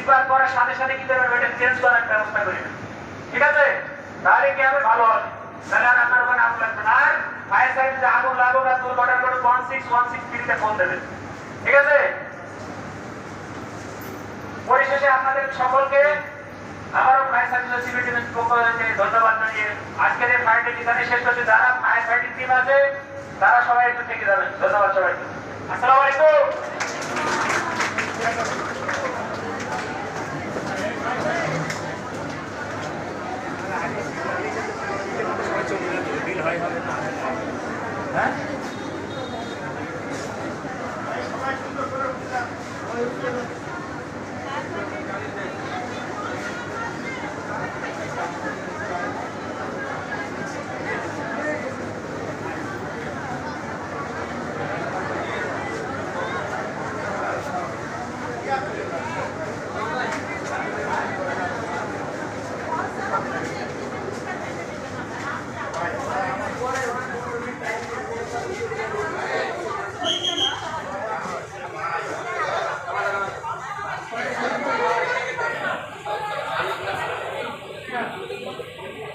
Spark করার সাথে সাথে কি করবেন ওইটা চেঞ্জ করার ব্যবস্থা করবেন ঠিক আছে? তাহলে কি হবে? ভালো হবে। তাহলে আর আপনার ওখানে আগুন লাগবে না। আর ফায়ার সার্ভিসে আগুন লাগুক আর দুর্ঘটনা করে ওয়ান সিক্স ওয়ান সিক্স থ্রিতে ফোন দেবেন ঠিক আছে? পরিশেষে আপনাদের সকলকে আবারও ফায়ার সার্ভিস সিভিল পক্ষ থেকে ধন্যবাদ জানিয়ে আজকের এই ফায়ারটি এখানে শেষ করছে। যারা ফায়ার ফাইটিং টিম আছে, তারা সবাই একটু থেকে যাবেন। ধন্যবাদ সবাইকে। আসসালামু হ্যাঁ?